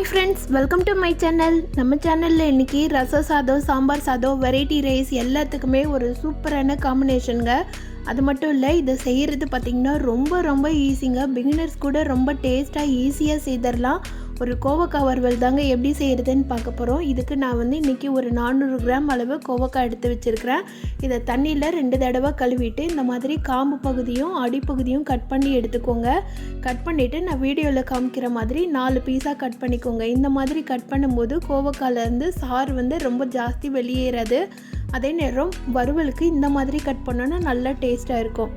Friends welcome to my channel நம்ம சேனலில் இன்றைக்கி ரச சாதம் சாம்பார் சாதம் வெரைட்டி ரைஸ் எல்லாத்துக்குமே ஒரு சூப்பரான காம்பினேஷனுங்க அது மட்டும் இல்லை இதை செய்கிறது பார்த்திங்கன்னா ரொம்ப ரொம்ப ஈஸிங்க பிகினர்ஸ் கூட ரொம்ப டேஸ்ட்டாக ஈஸியாக செய்திடலாம் ஒரு கோவக்காய் வறுவல் தாங்க எப்படி செய்கிறதுன்னு பார்க்க போகிறோம் இதுக்கு நான் வந்து இன்றைக்கி ஒரு நானூறு கிராம் அளவு கோவக்காய் எடுத்து வச்சுருக்கிறேன். இதை தண்ணியில் ரெண்டு தடவை கழுவிட்டு இந்த மாதிரி காம்பு பகுதியும் அடிப்பகுதியும் கட் பண்ணி எடுத்துக்கோங்க. கட் பண்ணிவிட்டு நான் வீடியோவில் காமிக்கிற மாதிரி நாலு பீஸாக கட் பண்ணிக்கோங்க. இந்த மாதிரி கட் பண்ணும்போது கோவக்காயிலேருந்து சாறு வந்து ரொம்ப ஜாஸ்தி வெளியேறாது. அதே நேரம் வறுவலுக்கு இந்த மாதிரி கட் பண்ணோன்னா நல்லா டேஸ்ட்டாக இருக்கும்.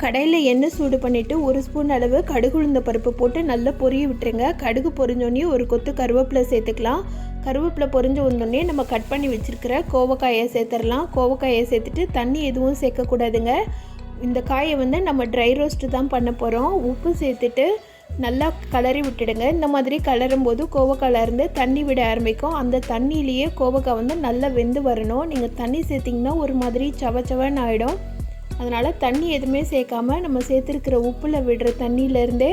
கடையில் எண்ணெய் சூடு பண்ணிவிட்டு ஒரு ஸ்பூன் அளவு கடுகு உளுந்த பருப்பு போட்டு நல்லா பொரிய விட்டுருங்க. கடுகு பொரிஞ்சோடனே ஒரு கொத்து கருவேப்பிலை சேர்த்துக்கலாம். கருவேப்பிலை பொரிஞ்சு வந்தோடனே நம்ம கட் பண்ணி வச்சுருக்கிற கோவக்காயை சேர்த்துடலாம். கோவக்காயை சேர்த்துட்டு தண்ணி எதுவும் சேர்க்கக்கூடாதுங்க. இந்த காயை வந்து நம்ம ட்ரை ரோஸ்ட்டு தான் பண்ண போகிறோம் உப்பு சேர்த்துட்டு நல்லா கலரி விட்டுடுங்க. இந்த மாதிரி கலரும் போது கோவக்காயில் தண்ணி விட ஆரம்பிக்கும். அந்த தண்ணியிலேயே கோவக்காய் வந்து நல்லா வெந்து வரணும். நீங்கள் தண்ணி சேர்த்திங்கன்னா ஒரு மாதிரி சவ சவன்னு ஆகிடும் அதனால் தண்ணி எதுவுமே சேர்க்காம நம்ம சேர்த்துருக்கிற உப்பில் விடுற தண்ணியிலேருந்தே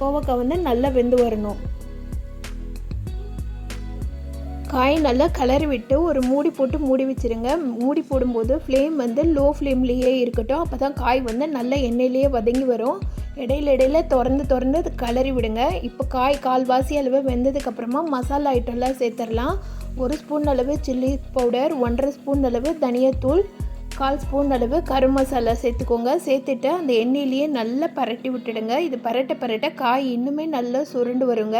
கோவக்காய் வந்து நல்லா வெந்து வரணும். காய் நல்லா கலரி விட்டு ஒரு மூடி போட்டு மூடி வச்சுருங்க. மூடி போடும்போது ஃப்ளேம் வந்து லோ ஃப்ளேம்லேயே இருக்கட்டும். அப்போ தான் காய் வந்து நல்லா எண்ணெயிலேயே வதங்கி வரும். இடையில இடையில திறந்து திறந்து அது கலரி விடுங்க. இப்போ காய் கால்வாசி அளவு வெந்ததுக்கப்புறமா மசாலா ஐட்டம்லாம் சேர்த்துடலாம் ஒரு ஸ்பூன் அளவு சில்லி பவுடர் ஒன்றரை ஸ்பூன் அளவு தனியாத்தூள் கால் ஸ்பூன் அளவு கரும் மசாலா சேர்த்துக்கோங்க. சேர்த்துட்டு அந்த எண்ணெயிலேயே நல்லா பரட்டி விட்டுடுங்க. இது பரட்ட பரட்ட காய் இன்னுமே நல்லா சுருண்டு வருங்க.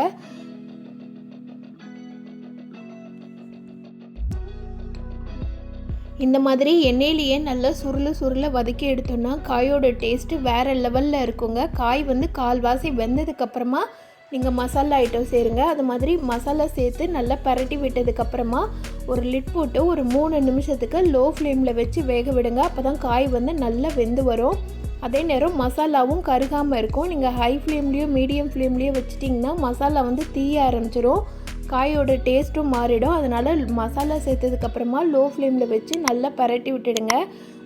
இந்த மாதிரி எண்ணெயிலேயே நல்லா சுருள் சுருள வதக்கி எடுத்தோம்னா காயோட டேஸ்ட்டு வேறு லெவலில் இருக்குங்க. காய் வந்து கால்வாசி வெந்ததுக்கப்புறமா நீங்கள் மசாலா ஐட்டம் சேருங்க. அது மாதிரி மசாலா சேர்த்து நல்லா பரட்டி விட்டதுக்கப்புறமா ஒரு லிட் போட்டு ஒரு மூணு நிமிஷத்துக்கு லோ ஃப்ளேமில் வச்சு வேக விடுங்க. அப்போ தான் காய் வந்து நல்லா வெந்து வரும். அதே நேரம் மசாலாவும் கருகாமல் இருக்கும். நீங்கள் ஹை ஃப்ளேம்லேயோ மீடியம் ஃப்ளேம்லேயோ வச்சிட்டிங்கன்னா மசாலா வந்து தீய ஆரம்பிச்சிடும் காயோட டேஸ்ட்டும் மாறிடும். அதனால் மசாலா சேர்த்ததுக்கப்புறமா லோ ஃப்ளேமில் வச்சு நல்லா பரட்டி விட்டுடுங்க.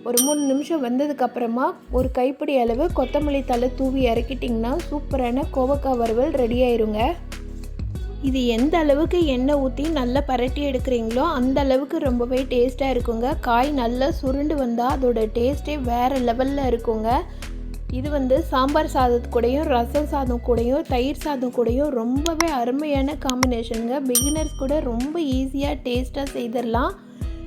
ஒரு மூணு நிமிஷம் வந்ததுக்கப்புறமா ஒரு கைப்பிடி அளவு கொத்தமல்லி தலை தூவி இறக்கிட்டிங்கன்னா சூப்பரான கோவக்காய் வறுவல் ரெடி ஆயிருங்க. இது எந்த அளவுக்கு எண்ணெய் ஊற்றி நல்லா பரட்டி எடுக்கிறீங்களோ அந்த அளவுக்கு ரொம்பவே டேஸ்ட்டாக இருக்குங்க. காய் நல்லா சுருண்டு வந்தால் அதோட டேஸ்ட்டே வேறு லெவலில் இருக்குங்க. இது வந்து சாம்பார் சாதத்து கூடயும் ரசம் சாதம் கூடயும் தயிர் சாதம் கூடயும் ரொம்பவே அருமையான காம்பினேஷனுங்க பிகினர்ஸ் கூட ரொம்ப ஈஸியாக டேஸ்ட்டாக செய்திடலாம்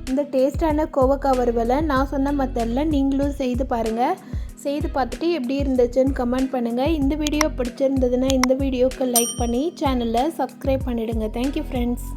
இந்த டேஸ்ட்டான கோவக்காய் வறுவலை நான் சொன்ன மெத்தடில் நீங்களும் செய்து பாருங்கள் செய்து பார்த்துட்டு எப்படி இருந்துச்சுன்னு கமெண்ட் பண்ணுங்கள் இந்த வீடியோ பிடிச்சிருந்ததுன்னா இந்த வீடியோக்கு லைக் பண்ணி சேனலை சப்ஸ்கிரைப் பண்ணிவிடுங்க தேங்க்யூ ஃப்ரெண்ட்ஸ்